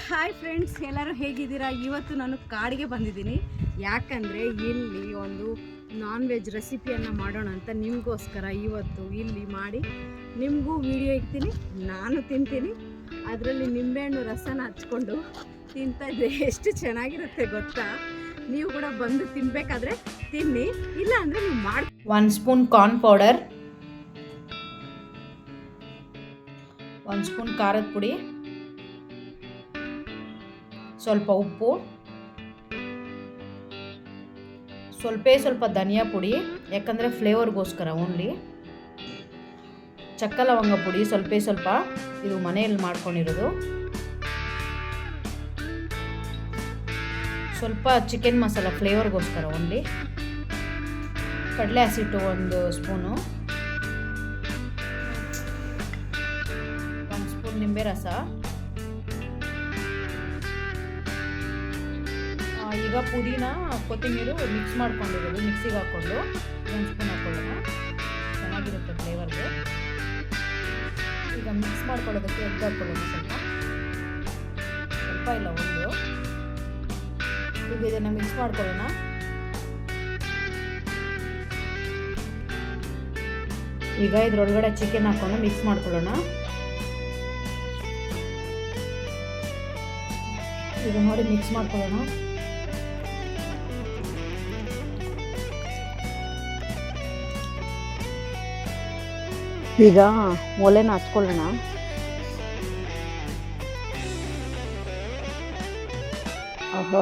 Hi friends ಎಲ್ಲರೂ ಹೇಗಿದ್ದೀರಾ? ಇವತ್ತು ನಾನು ಕಾಡಿಗೆ ಬಂದಿದ್ದೀನಿ. ಯಾಕಂದರೆ ಇಲ್ಲಿ ಒಂದು ನಾನ್ ವೆಜ್ ರೆಸಿಪಿಯನ್ನು ಮಾಡೋಣ ಅಂತ ನಿಮಗೋಸ್ಕರ ಇವತ್ತು ಇಲ್ಲಿ ಮಾಡಿ ನಿಮಗೂ ವಿಡಿಯೋ ಇಕ್ತೀನಿ ನಾನು ತಿಂತೀನಿ. ಅದರಲ್ಲಿ ನಿಂಬೆಹಣ್ಣು ರಸನ ಹಚ್ಕೊಂಡು ತಿಂತಾ ಇದ್ರೆ ಎಷ್ಟು ಚೆನ್ನಾಗಿರುತ್ತೆ ಗೊತ್ತಾ? ನೀವು ಕೂಡ ಬಂದು ತಿನ್ನಬೇಕಾದ್ರೆ ತಿನ್ನಿ, ಇಲ್ಲ ಅಂದರೆ ನೀವು ಮಾಡಿ ಒನ್ ಸ್ಪೂನ್ ಕಾರ್ನ್ ಪೌಡರ್ ಒಂದು ಸ್ಪೂನ್ ಖಾರದ ಪುಡಿ. ಸ್ವಲ್ಪ ಉಪ್ಪು, ಸ್ವಲ್ಪೇ ಸ್ವಲ್ಪ ಧನಿಯಾ ಪುಡಿ, ಯಾಕಂದರೆ ಫ್ಲೇವರ್ಗೋಸ್ಕರ ಓನ್ಲಿ ಚಕ್ಕ ಲವಂಗ ಪುಡಿ, ಸ್ವಲ್ಪ ಸ್ವಲ್ಪ ಇದು ಮನೆಯಲ್ಲಿ ಮಾಡ್ಕೊಂಡಿರೋದು. ಸ್ವಲ್ಪ ಚಿಕನ್ ಮಸಾಲ ಫ್ಲೇವರ್ಗೋಸ್ಕರ ಓನ್ಲಿ ಕಡಲೆ ಹಸಿಟ್ಟು ಒಂದು ಸ್ಪೂನು. ಒಂದು ಸ್ಪೂನ್ ನಿಂಬೆ ರಸ. ಈಗ ಪುದೀನ, ಕೊತ್ತಂಬರಿ ಮಿಕ್ಸ್ ಮಾಡ್ಕೊಂಡಿರೋದು ಮಿಕ್ಸಿಗೆ ಹಾಕ್ಕೊಂಡು ಒಂದು ಸ್ಪೂನ್ ಹಾಕ್ಕೊಳ್ಳೋಣ ಚೆನ್ನಾಗಿರುತ್ತೆ ಫ್ಲೇವರ್ಗೆ ಈಗ ಮಿಕ್ಸ್ ಮಾಡ್ಕೊಳ್ಳೋದಕ್ಕೆ ಎಗ್ ಹಾಕ್ಕೊಳ್ಳೋಣ ಸ್ವಲ್ಪ. ಸ್ವಲ್ಪ ಇಲ್ಲ, ಒಂದು. ಈಗ ಇದನ್ನು ಮಿಕ್ಸ್ ಮಾಡ್ಕೊಳ್ಳೋಣ. ಈಗ ಇದ್ರೊಳಗಡೆ ಚಿಕನ್ ಹಾಕೊಂಡು ಮಿಕ್ಸ್ ಮಾಡ್ಕೊಳ್ಳೋಣ. ಈಗ ನೋಡಿ ಮಿಕ್ಸ್ ಮಾಡ್ಕೊಳ್ಳೋಣ. ಈಗ ಒಲೆನ ಹಚ್ಕೊಳ್ಳೋಣ. ಇದು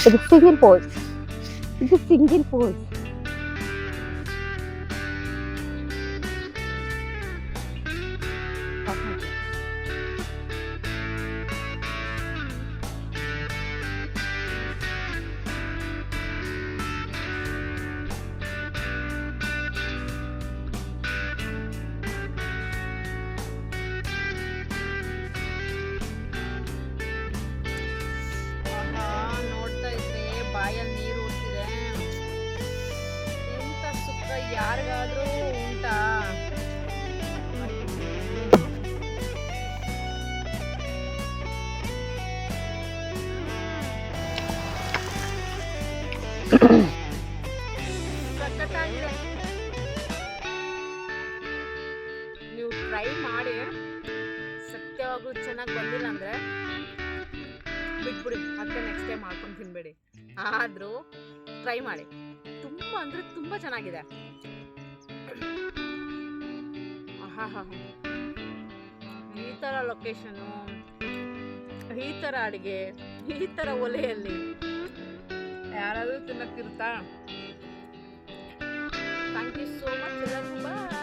সিঙ্গেল পোজ সিঙ্গেল পোজ ಯಾರಿಗಾದ್ರೂ ಉಂಟಾ? ನೀವು ಟ್ರೈ ಮಾಡಿ. ಸತ್ಯವಾಗ್ಲೂ ಚೆನ್ನಾಗಿ ಬಂದಿಲ್ಲ ಅಂದ್ರೆ ಬಿಟ್ಬಿಡಿ ಮತ್ತೆ ನೆಕ್ಸ್ಟ್ ಟೈಮ್ ಮಾಡ್ಕೊಂಡು ತಿನ್ಬೇಡಿ. ಆದರೂ ಟ್ರೈ ಮಾಡಿ. ತುಂಬ ಅಂದರೆ ತುಂಬ ಚೆನ್ನಾಗಿದೆ. ಈ ಥರ ಲೊಕೇಶನು ಈ ಥರ ಅಡುಗೆ, ಈ ಥರ ಒಲೆಯಲ್ಲಿ ಯಾರಾದರೂ ತಿನ್ನಕ್ಕಿರ್ತಾ thank you so much bye